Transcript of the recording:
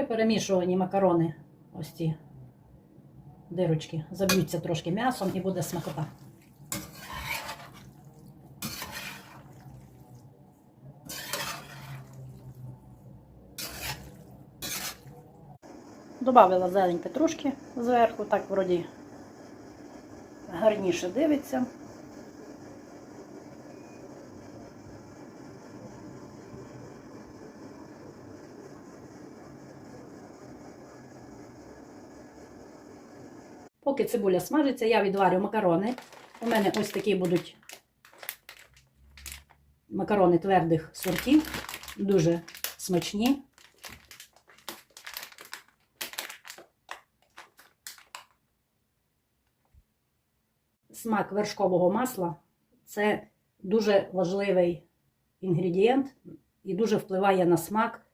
При перемішуванні макарони ось ці дирочки заб'ються трошки м'ясом і буде смакота. Добавила зелень петрушки зверху, так вроді гарніше дивиться. Поки цибуля смажиться, я відварю макарони. У мене ось такі будуть макарони твердих сортів, дуже смачні. Смак вершкового масла це дуже важливий інгредієнт і дуже впливає на смак